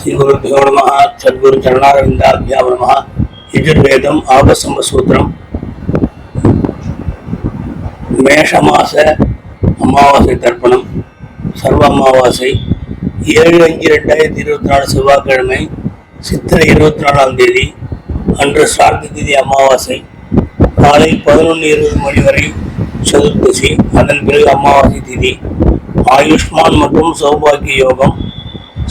ஸ்ரீகுருபியோ நம சத்குரு சரணாரவிந்தாபியா நம யஜுர்வேதம் ஆபசம்ப சூத்திரம் மேஷ மாச அமாவாசை தர்ப்பணம். சர்வ அமாவாசை. ஏழு அஞ்சு ரெண்டாயிரத்தி இருபத்தி நாலு செவ்வாய்க்கிழமை சித்திரை இருபத்தி நாலாம் தேதி அன்று சார்ந்த தேதி அமாவாசை. காலை பதினொன்று இருபது மணி வரை சதுர்தசி அதன் பிறகு அமாவாசை திதி. ஆயுஷ்மான் மற்றும் சௌபாகிய யோகம்.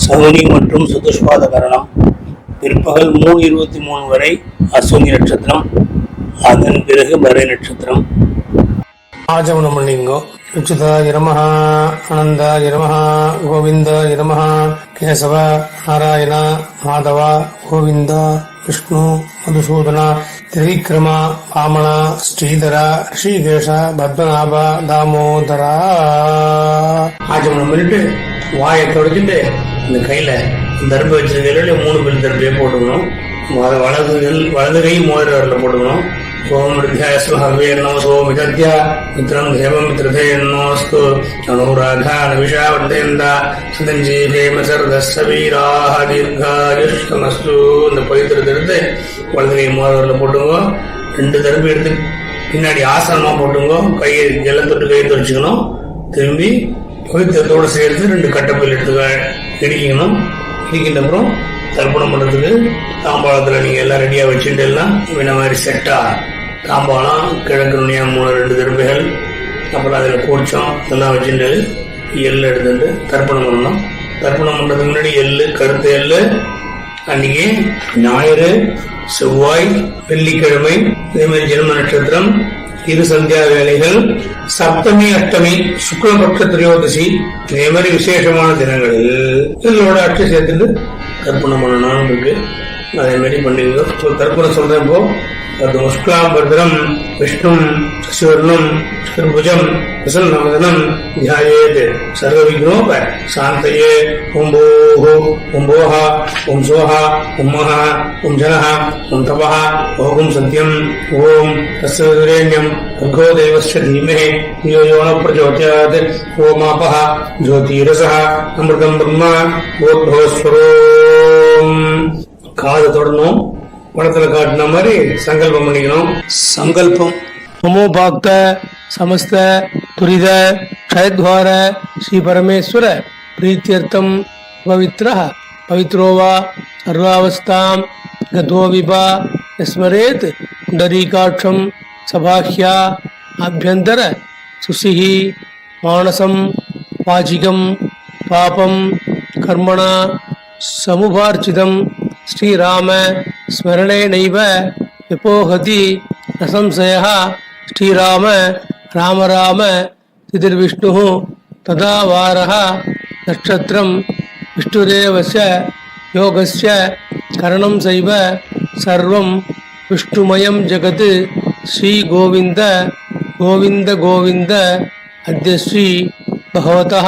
சகுனி மற்றும் சதுஷ்பாத கரணம். பிற்பகல் மூணு இருபத்தி மூணு வரை அஸ்வினி நட்சத்திரம். அதன் பிறகு பரை நட்சத்திரம். ஆஜமனம் பண்ணிங்கோ உச்சிதாய நமஹ ஆனந்தாய நமஹ கோவிந்தாய நமஹ கேசவ நாராயண மாதவ கோவிந்த விஷ்ணு மதுசூதன திரிவிக்ரம வாமன ஸ்ரீதர ரிஷிகேஷ பத்மநாப தாமோதரா. ஆஜமனம் பண்ணிட்டு வாயை தொடச்சிட்டு இந்த கையில தர்ப வச்சிருக்கையில மூணு பேர் தர்பையை போட்டுக்கணும். அதை வலது வலது கை மோதிர வரல போட்டுக்கணும் ஓம் ருத்தியாஸ்மஹவ்யன்னோசோ மிதத்யா மித்ரம் தேவமித்ரதே என்னோஸ்து அனுராகா சுதஞ்சி ஹேம சர்தஸ்ஸ வீராக தீர்காயுஷ்டமஸ்து இந்த பவித்திரத்தை எடுத்து வலது கை மோதிரல போட்டுங்கோ ரெண்டு தரப்பு எடுத்து பின்னாடி ஆசனமா போட்டுங்கோ கையை ஜலம் தொட்டு கையை துடைச்சிக்கணும். திரும்பி பவித்திரத்தோட சேர்த்து ரெண்டு கட்டப்பில் எடுத்துக்க. இடிக்கணும் இடிக்கின்ற அப்புறம் தர்ப்பணம் பண்றதுக்கு தாம்பாளத்துல நீங்க எல்லாம் ரெடியா வச்சுட்டு எல்லாம் இந்த மாதிரி செட்டா தாம்பாளம் கிழக்கு நுனியா மூணு ரெண்டு திருப்பைகள் அப்புறம் அதுல கூச்சம் இதெல்லாம் வச்சுட்டு எள்ளு எடுத்துட்டு தர்ப்பணம் பண்ணணும். தர்ப்பணம் பண்றதுக்கு முன்னாடி எள்ளு கருத்து எள்ளு அன்னைக்கு ஞாயிறு செவ்வாய் வெள்ளிக்கிழமை இதே மாதிரி ஜென்ம நட்சத்திரம் இரு சந்தியா வேலைகள் சப்தமி அஷ்டமி சுக்லபக்ஷ திரையோதசி இதே மாதிரி விசேஷமான தினங்களில் இதோட அட்சை சேர்த்துட்டு தர்ப்பணம் பண்ணணும் இருக்கு அதே மாதிரி பண்ணிங்க இப்போ தர்ப்பணம் சொல்றேன் இப்போ அது முஷ்கலாம் பத்ரம் விஷ்ணும் சசிவர்ணம் சதுர்புஜம் பிரசன்னமதனம் ध्यायेत् सर्वविघ्नोप शान्तये ॐ भोः ॐ भोः ॐ स्वः ॐ महः ॐ जनः ॐ तपः ॐ सत्यम् ॐ तस्य विरेण्यम् भर्गो देवस्य धीमहि धियो यो न प्रचोदयात् ओमापः ज्योतिरसः अमृतम् ब्रह्म போத்போஸ்வரோம் காது தொடணும். படத்துல காட்டின மாதிரி சங்கல்பம் பண்ணிக்கணும். சங்கல்பம். மமோபாக்த சமஸ்த துரித க்ஷயத்வார ஸ்ரீ பரமேஸ்வர பிரீத்தியர்த்தம் பவித்ர பவித்ரோவா சர்வாவஸ்தாம் கதோ விபா ஸ்மரேத் குண்டரீகாட்சம் சபாஹ்யா அபியந்தர சுசிஹி மானசம் வாச்சிகம் பாபம் கர்மணா சமுபார்ச்சிதம் ஸ்ரீராம ஸ்மரணே நைவ விபோகதி நசம்சய ஸ்ரீராம ராம ராம திதிர்விஷ்ணு ததா வாரः நட்சத்திரம் விஷ்ணுரேவஸ்ய யோகஸ்ய கரணம் செய்வ சர்வம் விஷ்ணுமயம் ஜகத். ஸ்ரீ கோவிந்த கோவிந்த கோவிந்த அத்ய ஸ்ரீ பகவதः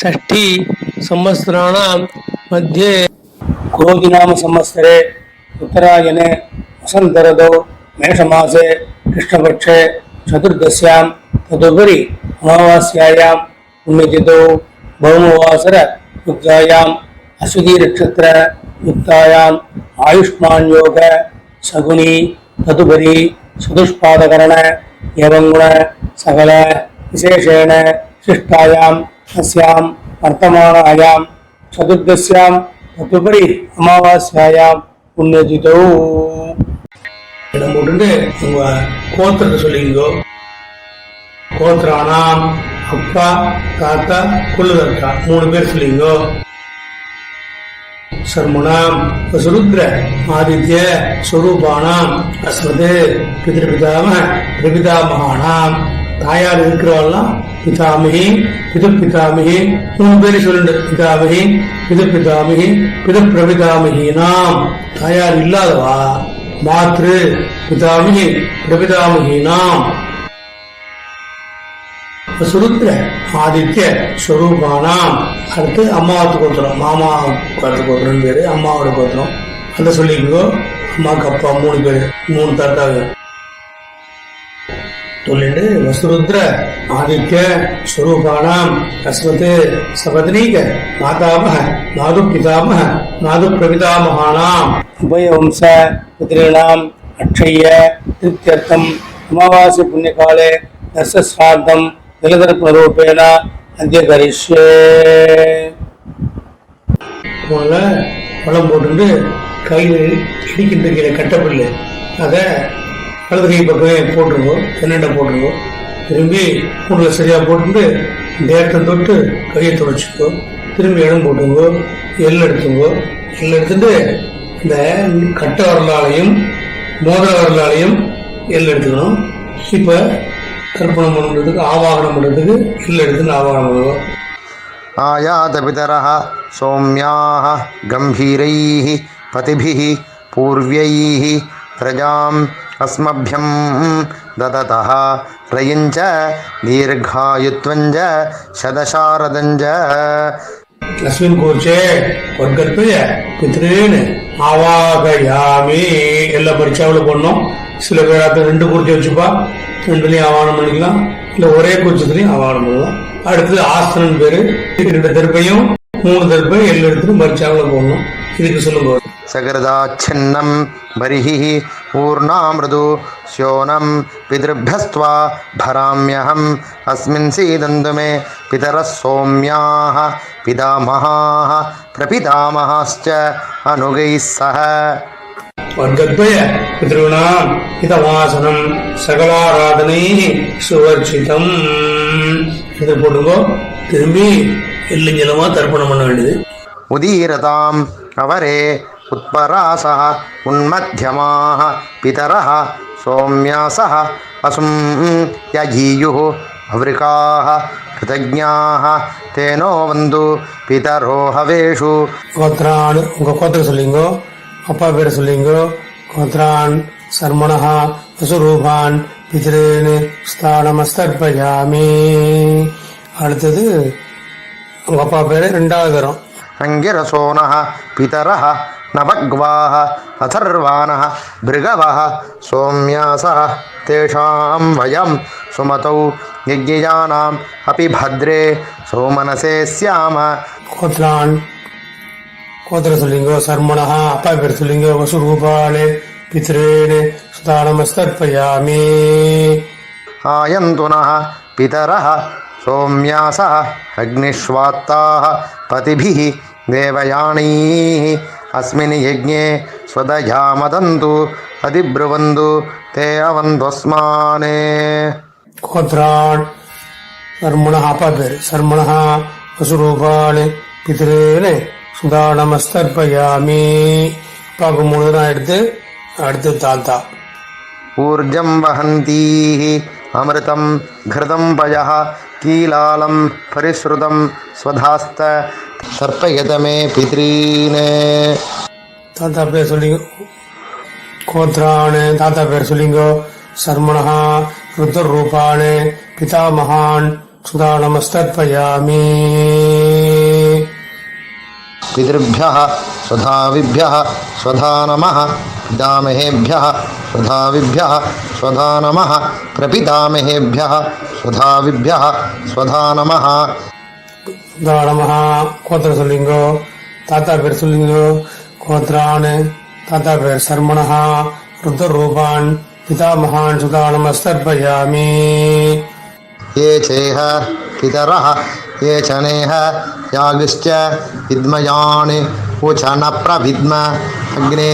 षष्ठी संवत्सराणां मध्ये क्रोधिनाम संवत्सरे उत्तरायणे वसन्तरदौ मेषमासे कृष्णपक्षे चतुर्दश्यां तदुपरि अमावास्यायां पुण्यतिथौ भौमवासर युक्तायाम् अश्वतीनक्षत्र युक्तायाम् आयुष्मान् योग सगुणी तदुपरि चतुष्पादकरण एवं गुण सकल विशेषेण शिष्टायाम् अस्यां वर्तमानायां चतुर्दश्यां तदुपरि अमावास्यायां पुण्यतिथौ இடம் போட்டுட்டு உங்க கோத்திரத்தை சொல்லிங்கோ கோத்திரானாம் அப்பா தாத்தா குள்ளதற்கா மூணு பேர் சொல்லிங்கோ சர்முனாம் வசுருத்ர ஆதித்ய ஸ்வரூபானாம் அஸ்மது பிதிருபிதாம பிரபிதாமகானாம் தாயார் இருக்கிறவெல்லாம் பிதாமகி பிது பிதாமகி மூணு பேரு சொல்லுண்டு பிதாமகி பிது பிதாமகி பிது பிரபிதாமகி நாம் தாயார் இல்லாதவா? மாத்ரு பிதாமகி பிரபிதாமகி நாம். சுருத்ர ஆதித்ய ஸ்வரூபானாம் அடுத்து அம்மாவுக்கு கோத்திரம் மாமா கோத்திரம் பேரு. அம்மாவோட கோத்திரம் அந்த சொல்லிக்கோ. அம்மாவுக்கு அப்பா மூணு பேர். மூணு தாத்தாவு சொல்லிட்டு வசுருத்ர ஆதித்ய ஸ்வரூபானாம் அஸ்மத் சபத்னீக மாதாமக மாது பிதாமக மாது பிரபிதாமகானாம் உபயவம்ச புத்திரீணாம் அக்ஷய திருப்தியர்த்தம் அமாவாசை புண்ணியகாலே தர்சஸ்ராத்தம் ஜலதர்ப்பணரூபேண அந்தியகரிஷ்யே. முதல்ல பழம் போட்டுட்டு கையில் இடிக்கின்ற கீழே கட்டப்பில்லு அதை வலது கை பக்கமே போட்டுருவோம் என்னென்ன போட்டுருவோம். திரும்பி மூணில் சரியாக போட்டுட்டு தேரத்தை தொட்டு கையை துடைச்சிக்கோ திரும்பி இடம் போட்டுங்கோ எள் எடுத்துங்கோ எள் எடுத்துட்டு இந்த கட்ட வரலாலையும் மோதிர வரலாலையும் எல் எடுத்துக்கணும். இப்போ தர்ப்பணம் பண்ணுறதுக்கு ஆவாகனம் பண்ணுறதுக்கு எள் எடுத்துன்னு ஆவாகனம் பண்ணுவோம். ஆயாத பிதரா சௌமியாக கம்பீரை பதிபிகி பூர்வியை प्रजाम् अस्मभ्यं ददतः रयञ्च दीर्घायुत्वञ्च शतशारदञ्च अस्मिन् कोशे वर्गत्वय पितॄन् ஆவாகயாமி எல்லா பரீட்சாவில் பண்ணோம் சில பேர் அதை ரெண்டு குறிச்சு வச்சுப்பா ரெண்டுலையும் ஆவானம் பண்ணிக்கலாம் இல்ல ஒரே குறிச்சத்துலையும் ஆவானம் பண்ணலாம் அடுத்தது ஆஸ்தனன் பேரு ரெண்டு தெருப்பையும் மூணு தடவை எள்ளு எடுத்துட்டு மறுச்சாவில் போடணும். இதுக்கு சொல்லுங்க. சகிருதாச்சின்னம் பரிஹி பூர்ணாமிருது ஸ்யோனம் பிதிருபியஸ்துவா பராமியகம் அஸ்மின் சீதந்து மே பிதர சோமியாக பிதாமகாக பிரபிதாமகாச்ச அனுகை சக வர்க்கத்வய பிதॄணாம் ஹிதவாசனம் சகலாராதனை சுவர்ஜிதம் இது போட்டுங்கோ திரும்பி எள்ளு நிலமாக தர்ப்பணம் பண்ண வேண்டியது? உதீரதாம். அவரே உத்பராசா உன்மத்தியமாக பிதரா சோம்யாசா பசும் யஜீயு அவ்ரிகாக கிருதஜாக தேனோ வந்து பிதரோ ஹவேஷு. கோத்ரான் உங்கள் கோத்திரம் சொல்லிங்கோ அப்பா பேரை சொல்லிங்கோ கோத்ரான் சர்மணா வசுரூபான் பிதிரேன் ஸ்தானமஸ்தர்பயாமி. அடுத்தது உங்க அப்பா பேரு ரெண்டாவது தரம் अङ्गिरसोनः पितरः नवग्वाः अथर्वाणः भृगवः सौम्यासः तेषां वयं सुमतौ यज्ञयानाम् अपि भद्रे सौमनसे स्याम கோத்ரான் கோத்திரம் சொல்லிங்கோ சர்மணஹா அப்பா பேர் சொல்லிங்கோ வசுரூபான் பித்ரேன் ஸ்தானமஸ்தர்ப்பயாமி आयन्तु नः पितरः சோமியாசா அக்னிஷ்வாத்தாக பதிபி தேவயானை அஸ்மின் யஜ்ஞே ஸ்வதயா மதந்து அதிப்ருவந்து தே அவந்தோஸ்மானே கோத்ரான் சர்மணா பபிர் சர்மணா வசுரூபாள் பிதிரேனு சுதா நமஸ்தர்பயாமி பாக்கு மூணு தான் எடுத்து அடுத்து தாத்தா ஊர்ஜம் வகந்தீ அமிர்தம் கிருதம் பயா கீலாலம் பரிஸ்ருதம் ஸ்வதாஸ்த சர்ப்பயதமே பித்ரீனே தாத்தா பேர் சொல்லி கோத்ரானு தாத்தா பேர் சொல்லிங்கோ சர்மணா ருத்தர் ரூபானு பிதாமகான் சுதா நமஸ்தர்ப்பயாமி பிதிருபியா स्वधाविभ्यः स्वधा नमः पितामहेभ्यः स्वधाविभ्यः स्वधा नमः प्रपितामहेभ्यः स्वधाविभ्यः स्वधा नमः சுதானமஹா கோத்திரம் சொல்லிங்கோ தாத்தா பேர் சொல்லிங்கோ கோத்ரான் தாத்தா பேர் சர்மணஹா ருத்ரூபான் பிதாமகான் சுதானமஸ்தர்ப்பயாமி ये चेह पितरः ये च नेह यागिश्च विद्मयान् उच न प्रविद्म अग्ने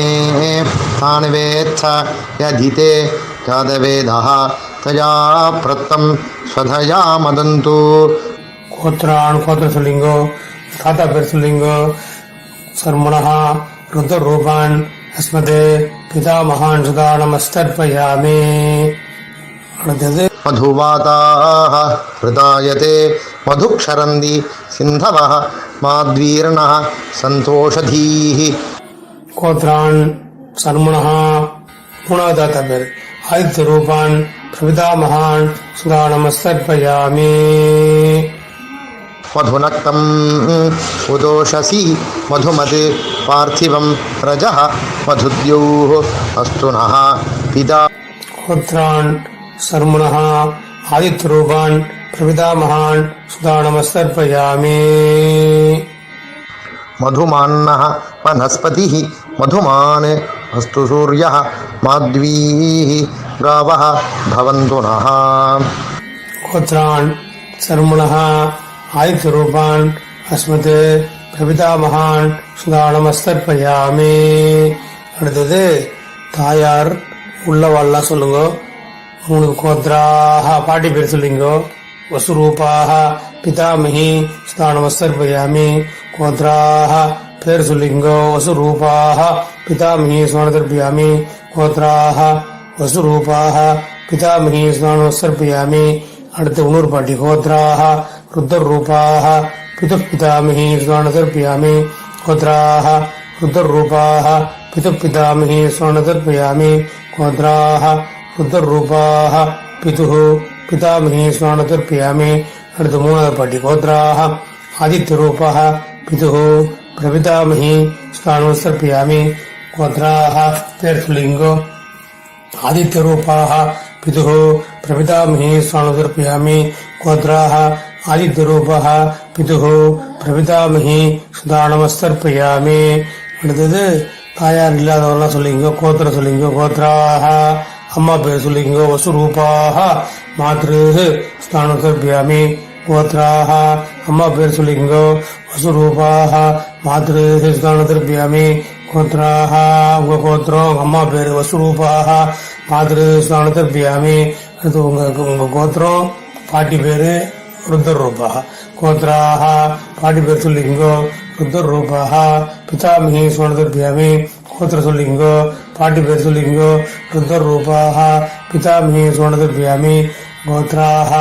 तान् वेत्थ यधिते यादवेदः तया प्रत्तं स्वधया मदन्तु கோத்ரான் கோத்திரம் சொல்லிங்கோ தாத்தா பேர் சொல்லிங்கோ சர்மணஹா ருத்ரூபான் அஸ்மதே பிதாமகான் சுதானமஸ்தர்ப்பயாமி அடுத்தது मधुवाता हृदायते मधुक्षरन्ति सिन्धवः माद्वीर्णः सन्तोषधीः। गोत्रान् सर्मणः गुणादातव्यर् नमस्तर्पयामि मधुमते पार्थिव रज मधुद्योः अस्तु नहा पिता। சர்மணஹா ஆதித்ய ரூபான் பிரபிதாமகான் சுதா நமஸ்தர்ப்பயாமி मधुमान्नः वनस्पतिः मधुमान् अस्तु सूर्यः माध्वीः गावः भवन्तु नः கோத்ரான் சர்மணஹா ஆதித்ய ரூபான் அஸ்மத் பிரபிதாமகான் சுதா நமஸ்தர்ப்பயாமி அடுத்தது தாயார் உள்ளவாள்லாம் சொல்லுங்க உங்களுக்கு கோத்ராக பாட்டி பேர் சொல்லிங்கோ. வசுரூபாக பிதாமகி சுதா நமஸ்தர்ப்பயாமி கோத்ராக பேர் சொல்லிங்கோ. வசுரூபாக பிதாமகி சுதானதர்ப்பயாமி கோத்ராக வசுரூபாக பிதாமகி ஸ்நானோசர்ப்பயாமி அடுத்து இன்னொரு பாட்டி கோத்ராக ருத்தரூபாக பிது பிதாமகி ஸ்நானதர்ப்பயாமி கோத்ராக ருத்தரூபாக பிது பிதாமகி ஸ்நானதர்ப்பயாமி கோத்ராக புத்தரூபாக பிதுகு பிதாமினி ஸ்நானத்திற்பியாமே அடுத்து மூணாவது பாட்டி கோத்ராக ஆதித்ய ரூபாக பிதுகு பிரபிதாமகி ஸ்நானோசர்பியாமே கோத்ராக தேர்த்துலிங்கோ ஆதித்ய ரூபாக பிதுகு பிரபிதாமகி ஸ்நானோசர்பியாமே கோத்ராக ஆதித்ய ரூபாக பிதுகு பிரபிதாமகி சுதானமஸ்தர்பியாமே அடுத்தது தாயார் இல்லாதவெல்லாம் சொல்லிங்கோ கோத்திர சொல்லிங்கோ கோத்ராக அம்மா பேர் சொல்லிங்க வசுரூபாக மாத்ரு ஸ்தானதர்ப்பயாமி கோத்ராக அம்மா பேர் சொல்லிங்க வசுரூபாக மாத்ரு ஸ்தானதர்ப்பயாமி கோத்ராக உங்க கோத்திரம் அம்மா பேர் வசுரூபாக மாத்ரு ஸ்தானதர்ப்பயாமி அது உங்க உங்க கோத்திரம் பாட்டி பேரு ருத்தர் ரூபாக கோத்ராக பாட்டி பேர் சொல்லிங்கோ ருத்தர் ரூபாக பிதாமிகி ஸ்வனதர்பியாமி கோத்திர சொல்லிங்கோ பாட்டி பேர் சொல்லிங்கோ ருத்ர ரூபாக பிதாமகி ஸ்வனதர்பியாமி கோத்ராக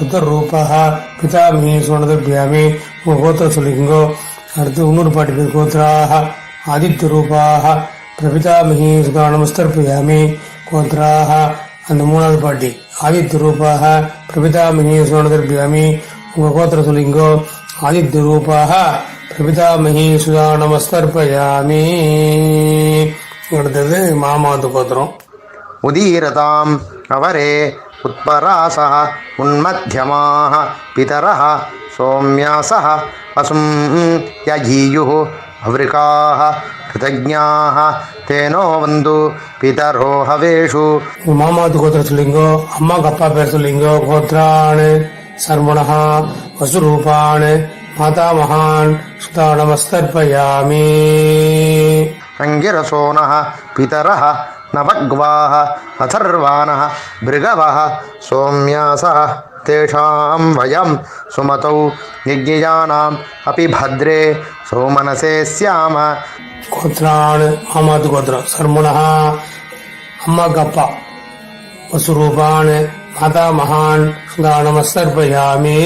ருத்ர ரூபாக பிதாமகி ஸ்வனதர்பியாமி உங்க கோத்திர சொல்லிங்கோ அடுத்து இன்னொரு பாட்டு பேர் கோத்ராக ஆதித்ய ரூபாக பிரபிதாமகி சுதானமஸ்தர்ப்பயாமி கோத்ராக அந்த மூணாவது பாட்டி. ஆதித்ய ரூபாக பிரபிதாமகி சுதானதர்பியாமி உங்க கோத்திர சொல்லிங்கோ ஆதித்ய ரூபாக பிரபிதாமகி சுதானமஸ்தர்ப்பயாமி அடுத்தது மாமாவது கோத்திரம் உதீரதாம் அவரே உத்பராசா உன்மத்தியமாக பிதரா சோம்யாசா பசும் யஜீயு அவ்ரிகாக கிருதஜாக தேனோ வந்து பிதரோ ஹவேஷு. மாமாவது கோத்திரம் சொல்லிங்கோ அம்மாவுக்கு அப்பா பேர் சொல்லிங்கோ கோத்ரான் சர்மணா வசுரூபான் மாதா மகான் சுதா अंगिरसो न पितर नवग्वाः अथर्वाणः भृगवः सौम्यासः तेषां वयं सुमतौ यज्ञयानाम् अपि भद्रे सौमनसे स्याम। गोत्राण अहमद गोत्र सर्मुणः अम्मगप्प वसुरूपान् मातामहान् सुदानमस्तर्पयामि।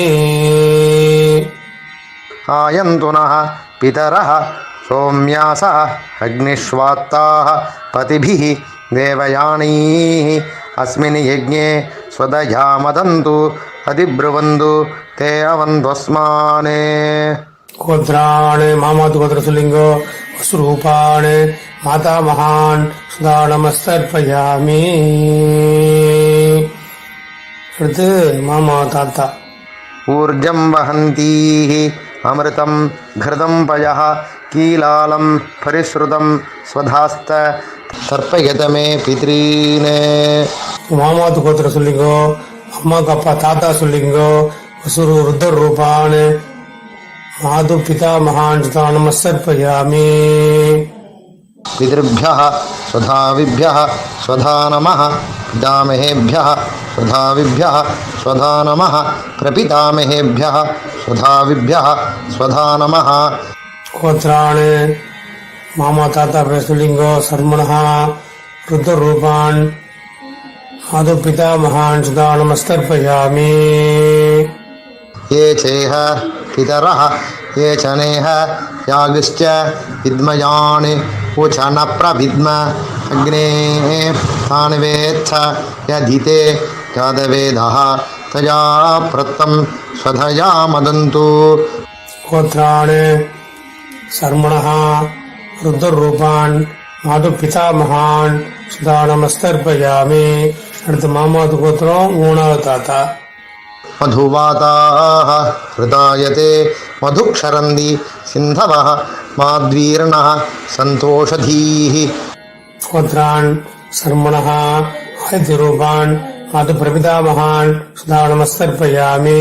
आयन्तु नः पितरः सौम्यासः अग्निष्वात्ताः पतिभिः देवयानीः अस्मिन् यज्ञे स्वदया मदन्तु अधिब्रुवन्तु ते अवन्त्वस्मान् கோத்ரான் மாமாவது கோத்திர சொல்லிங்கோ வசுரூபான் மாதாமகான் சுதானமஸ்தர்ப்பயாமி அடுத்து மாமா தாத்தா ऊर्जं वहन्तीः अमृतं घृतं पयः कीलालं परिश्रुतं स्वधास्त तर्पयत मे पितॄन् மாமாவது கோத்திர சொல்லிங்கோ அம்மாக்கு அப்பா தாத்தா சொல்லிங்கோ வசுரு ருத்ர ரூபான் மாது பிதா மகான் சுதானமஸ்தர்ப்பயாமி पितृभ्यः स्वधाविभ्यः स्वधा नमः पितामहेभ्यः स्वधाविभ्यः स्वधा नमः प्रपितामहेभ्यः स्वधाविभ्यः स्वधा नमः गोत्राणि माम ताता वैसुलिंगो शर्मणः रुद्ररूपान् आदौ पितामहान् सुधा नमस्कर्पयामि ये चेह पितरः ये च नेह यागिश्च विद्मयाणि उच न अग्ने तान् वेत्थ यधिते यादवेदः तया प्रत्तं स्वधया मदन्तु சர்மணः ருத்ரூபான் மாது பிதாமகான் சுதா நமஸ்தர்பயாமி அடுத்து மாமாது கோத்திரம் மூணாவது தாத்தா. மதுவாதாக ஹிருதாயதே மதுக்ஷரந்தி சிந்தவ மாத்வீரண சந்தோஷதீஹி. கோத்ரான் சர்மணா ஆதிரூபான் மாது பிரபிதாமகான் சுதா நமஸ்தர்பயாமி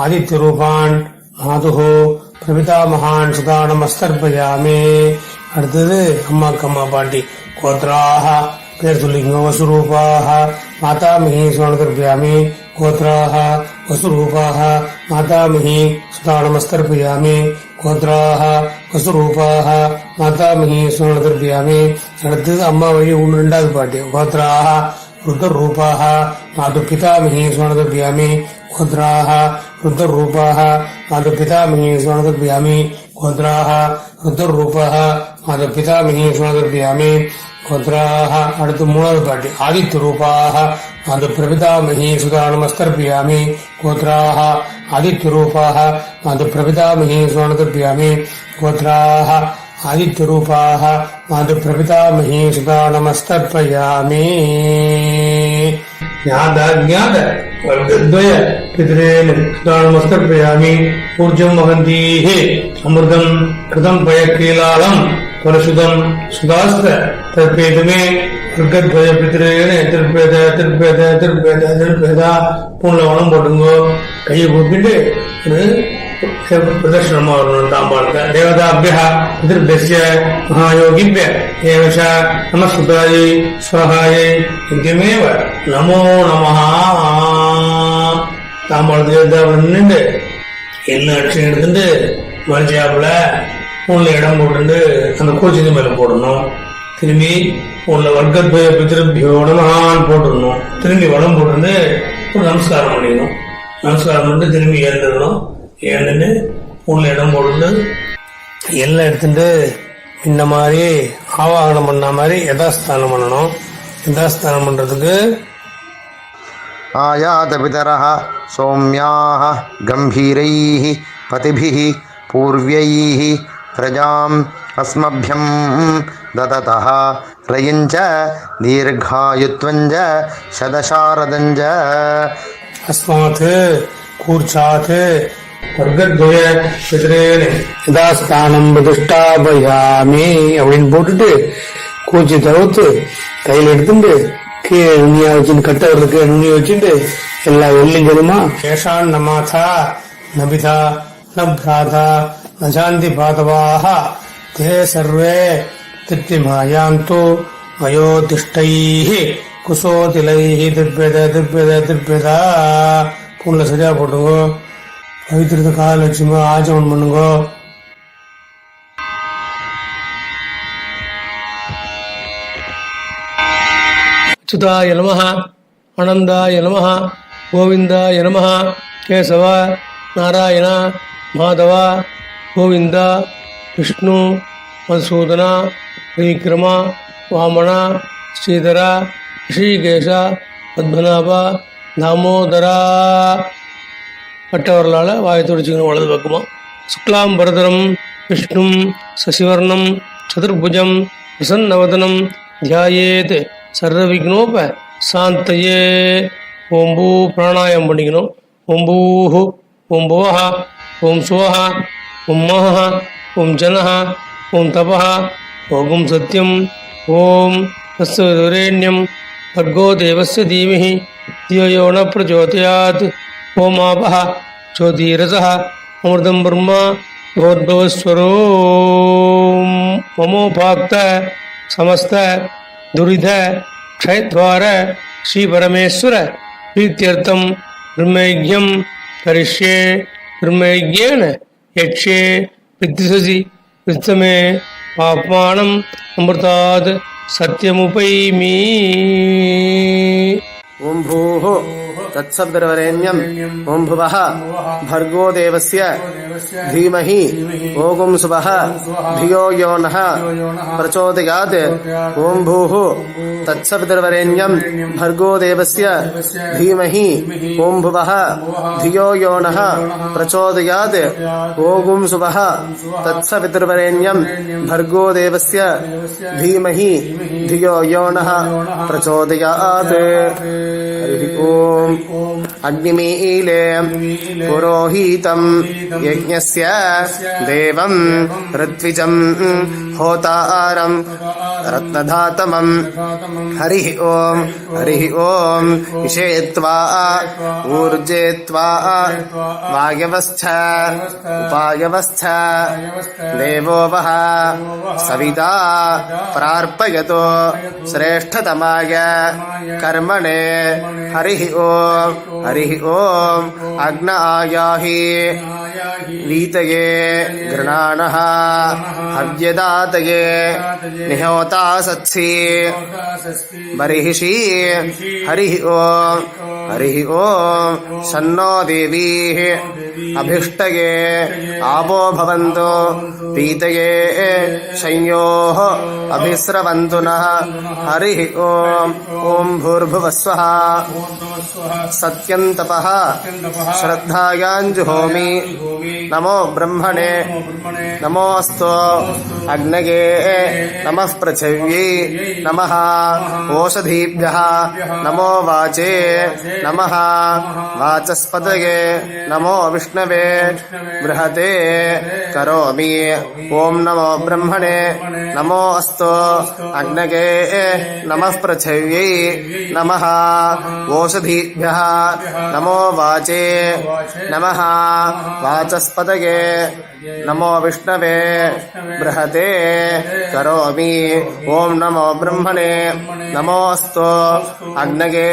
ஆதித்யரூபான் மாதுகு பிரபிதா மகான் சுதா நமஸ்தர்பயாமே. அடுத்தது அம்மா கம்மா பாட்டி கோத்ராக பேர் சொல்லிக்கோ வசுரூபாக மாதா மிகி சுவனதர்பயாமே கோத்ராக வசுரூபாக மாதா மிகி சுதா நமஸ்தர்பயாமே. கோத்ராக வசுரூபாக மாதா மிகி அடுத்தது அம்மா வழி ஒன்று ரெண்டாவது பாட்டி கோத்ராக ருத்ரூபாக மாது பிதாமிகி சுவனதர்பயாமே गोत्राः रुद्ररूपाः मातुपितामही स्वर्णदर्भयामि गोत्राः रुद्ररूपाः मातुपितामही स्वर्णदर्भयामि गोत्राः அடுத்து மூணாவது பாட்டி ஆதித்ய ரூபாக அது பிரபிதாமகி சுதானமஸ்தர்பியாமி கோத்ராக ஆதித்ய ரூபாக அது பிரபிதாமகி சுதானதர்பியாமி கோத்ராக आदित्यरूपाः मातुप्रपितामही सुता नमस्तर्पयामि ज्ञाताज्ञात वर्गद्वय पितरेण सुता नमस्तर्पयामि ऊर्जं वहन्तीः अमृतं कृतं पयकीलालम् परशुदं सुधास्त तर्पेतमे वर्गद्वय पितरेण திருப்பேத திருப்பேத திருப்பேத திருப்பேத பூன்ல போட்டுங்கோ கையை கூப்பிட்டு ஒரு प्रदर्शनम् ताम्बाळ्क देवताभ्यः पितृभ्यश्च महायोगिभ्य एव च नमस्कृतायै स्वाहायै नित्यमेव नमो நமः தாம்பாளத்துக்கு நின்று என்ன அடிச்சு எடுத்துட்டு மறைச்சாப்புல உள்ள இடம் போட்டு அந்த கோச்சிக்கு மேல போடணும். திரும்பி உள்ள வர்க்கத்வய திரும்பியோட நமகான் போட்டுடணும். திரும்பி வளம் போட்டு ஒரு நமஸ்காரம் பண்ணிடணும். நமஸ்காரம் பண்ணிட்டு திரும்பி எழுந்துடணும் ஏழுன்னு உள்ள இடம் போட்டு எல்லாம் எடுத்துட்டு இந்த மாதிரி ஆவாகனம் பண்ண மாதிரி யதாஸ்தானம் பண்ணணும். யதாஸ்தானம் பண்றதுக்கு आयातपितरः सौम्याः गम्भीरैः पतिभिः पूर्व्यैः प्रजाम् अस्मभ्यं ददतः रयञ्च दीर्घायुत्वञ्च शतशारदञ्च அஸ்மாத் கூர்ச்சாத் வர்க்கத்வய பிதிரேன் யதாஸ்தானம் பிரதிஷ்டாபயாமி அப்படின்னு போட்டுட்டு கூச்சி தவிர்த்து கையில் எடுத்துட்டு கீழே நுண்ணியா வச்சுட்டு கட்டவர்களுக்கு நுனியை வச்சுட்டு எல்லா வெள்ளிங்களுமா ஏஷான் நமாதா நபிதா ந பிராதா பாதவாக தே சர்வே திருப்தி திருப்திமாயாந்து மயோதிஷ்டைः குசோதிலைः திருப்பேத திருப்பேத திருப்பேதா பூனில் சரியா போட்டுங்கோ. பவித்திரத்தை கால் வச்சுங்க ஆச்சமன் பண்ணுங்கோ. சுதாய நம அனந்தாய நம கோவிந்தாய நம கேசவ நாராயண மாதவ கோவிந்த விஷ்ணு மதுசூதன விக்ரம வாமன ஸ்ரீதர ரிஷிகேஷ பத்மநாப தாமோதரா. பட்டவர்களால் வாயை துடிச்சுக்கணும் வலது பக்கமாக சுக்லாம் பரதரம் விஷ்ணும் சசிவர்ணம் சதுர்புஜம் பிரசன்னவதனம் தியாயேத். சர்வவிக்னோப சாந்தயே ஓம் பூ பிராணாயம் பண்ணிக்கணும் ஓம் பூஹு ஓம் புவஹ ஓம் சுவஹ ஓம் மஹ ஓம் ஜனஹ ஓம் தபஹ ஓம் சத்யம் ஓம் தஸ்வரேண்யம் भर्गो देवस्य धीमहि धियो यो न प्रचोदयात् ओमापः ज्योतिरसः अमृतं ब्रह्म भगवद्भवस्वरो ममोपाक्त समस्त దురిధ క్షయద్వార శ్రీ పరమేశ్వర ప్రీత్యర్థం బ్రహ్మైజ్ఞం కరిష్యే బ్రహ్మైజ్ఞేన యక్షే విద్యుససి విత్తమే పాప్మానం అమృతాత్ సత్యముపైమీ ॐ भूः तत्सवितुर्वरेण्यम् ॐ भुवः भर्गो देवस्य धीमहि। ओगुं सुवः धियो यो नः। प्रचोदयात्। ॐ भूः तत्सवितुर्वरेण्यम् भर्गो देवस्य धीमहि। ॐ भुवः धियो यो भर्गो धियो यो हरिः ॐ अग्निमीले पुरोहितम् यज्ञस्य देवम् ऋत्विजम् होतारम् रत्नधातमम् हरिः ॐ हरिः ॐ विषेत्वा ऊर्जेत्वा वायवस्थ उपायवस्थ देवो वः सविता प्रार्पयतो श्रेष्ठतमाय कर्मणे हरिः ॐ हरिः ॐ अग्न आयाहि वीतये गृणाणः हव्यदातये निहोता सत्सि बर्हिषि हरिः ॐ हरिः ॐ शन्नो देवीः अभिष्टये आपो भवन्तु पीतये संयोः अभिस्रवन्तु नः हरिः ॐ ॐ भूर्भुवस्वः सत्यन्तपः श्रद्धायाञ्जुहोमि नमो ब्रह्मणे नमोऽस्तु अग्नये नमः पृथिव्यै नमः ओषधीभ्यः नमो वाचे नमः वाचस्पतये नमो विष्णवे बृहते करोमि ॐ नमो ब्रह्मणे नमो अस्तु अग्नये नमः पृथिव्यै नमः ओषधीभ्यः नमो वाचे नमः वाचस्पतये नमो विष्णवे बृहते करोमि ॐ नमो ब्रह्मणे नमो अस्तु अग्नये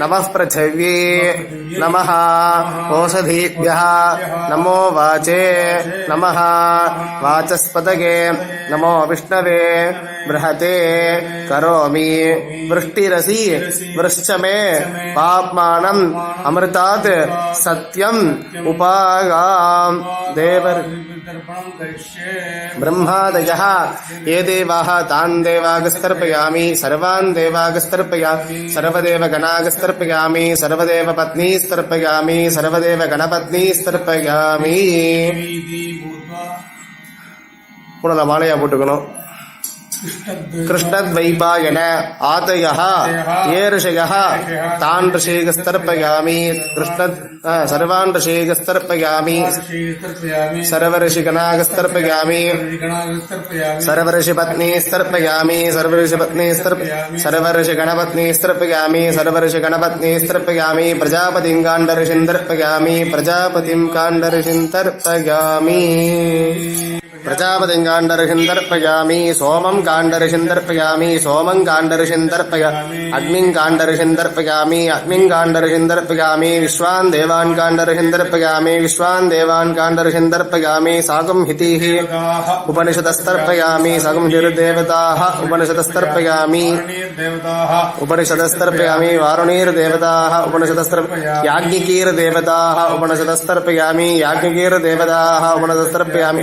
नमः पृथिव्यै नमः ओषधीभ्यः नमो वाचे नमः वाचस्पतये नमो विष्णवे बृहते करोमि वृष्टिरसि वृश्च मे पाप्मानम् अमृतात् सत्यम् उपागाम् देव ब्रह्मादयः ये देवाः तान् देवागस्तर्पयामि सर्वान् देवागस्तर्पयामि सर्वदेव गणागस्तर्पयामि सर्वदेव पत्नीस्तर्पयामि सर्वदेव गणपत्नीस्तर्पयामि புனல மாலையா போட்டுக்கணும். கிருஷ்ணத்வைபாயன ஆதய ஏ ரிஷய தான் ரிஷேகஸ்தர்ப்பயாமி கிருஷ்ண சர்வான் ரிஷேகஸ்தர்ப்பயாமி சர்வரிஷிகணாகஸ்தர்ப்பயாமி சர்வரிஷிபத்னீஸ்தர்ப்பயாமி சர்வரிஷிபத்னீஸ்தர்ப் சர்வரிஷிகணபத்னீஸ்தர்ப்பயாமி சர்வரிஷிகணபத்னீஸ்தர்ப்பயாமி பிரஜாபதிம் காண்டரிஷிந்தர்ப்பயாமி பிரஜாபதிம் காண்டரிஷிந்தர்ப்பயாமி काण्डऋषिं तर्पयामि प्रजापतिं काण्डऋषिं तर्पयामि सोमं काण्डऋषिं तर्पयामि सोमं काण्डऋषिं तर्पय अग्निं काण्डऋषिं तर्पयामि अग्निं काण्डऋषिं तर्पयामि विश्वान् देवान् काण्डऋषिं तर्पयामि विश्वान् देवान् काण्डऋषिं तर्पयामि साकं हितिः उपनिषदस्तर्पयामि साकं हिर्देवताः उपनिषदस्तर्पयामि उपनिषदस्तर्पयामि वारुणीर्देवताः उपनिषदस्तर्प याज्ञिकीर्देवताः उपनिषदस्तर्पयामि याज्ञिकीर्देवताः उपनिषदस्तर्पयामि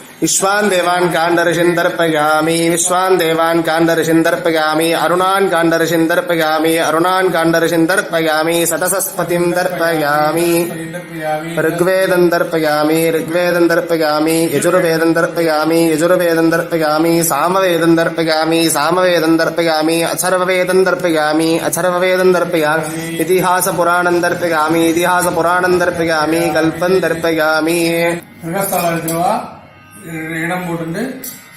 விஸ்வான் தேவான் காண்டரிஷின் தர்ப்பயாமி விஸ்வான் தேவான் காண்டரிஷின் தர்ப்பயாமி அருணான் காண்டரிஷின் தர்ப்பயாமி அருணான் காண்டரிஷின் தர்ப்பயாமி சதசஸ்பதிம் தர்ப்பயாமி ருக்வேதம் தர்ப்பயாமி ருக்வேதம் தர்ப்பயாமி யஜுர்வேதம் தர்ப்பயாமி யஜுர்வேதம் தர்ப்பயாமி சாமவேதம் தர்ப்பயாமி சாமவேதம் தர்ப்பயாமி அச்சர்வவேதம் தர்ப்பயாமி அச்சர்வவேதம் தர்ப்பயாமி இதிஹாச புராணம் தர்ப்பயாமி இதிஹாச புராணம் தர்ப்பயாமி கல்பம் தர்ப்பயாமி இடம் போட்டு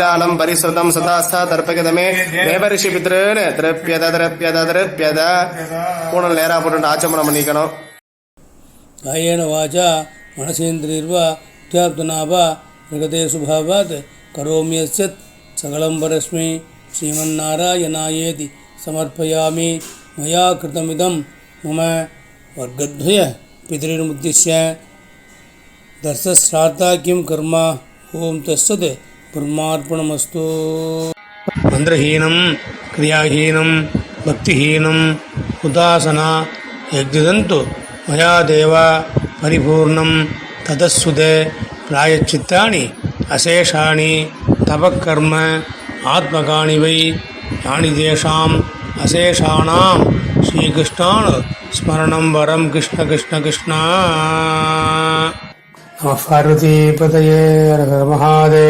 कीलालं परिसृतं सदास्था தர்ப்பகதமே தேவரிஷி பித்ருன்னு திருப்பியத திருப்பியத திருப்பியத பூனல் நேரா போட்டு ஆச்சமனம் பண்ணிக்கணும் कायेन वाचा मनसेन्द्रिर्वा अध्यात्मना वा प्रगते स्वभावात् करोम्यश्चत् सकलं परस्मै श्रीमन्नारायणायेति समर्पयामि मया कृतमिदं मम वर्गद्वय पितॄन्मुद्दिश्य दर्शश्राद्धा किं कर्म ॐ तत्सत् பிரமார்ப்பணமஸ்து மந்திரஹீனம் கிரியாஹீனம் பக்திஹீனம் உதாசனா யஜ்ஜிதந்து மயா தேவா பரிபூர்ணம் ததஸ்சுதே பிராயச்சித்தாணி அசேஷாணி தபக்கர்ம ஆத்மகாணிவை யானி தேஷாம் அசேஷாணாம் ஸ்ரீகிருஷ்ணான் ஸ்மரணம் வரம் கிருஷ்ண கிருஷ்ண கிருஷ்ணா நம பார்வதி பதயே மகாதே.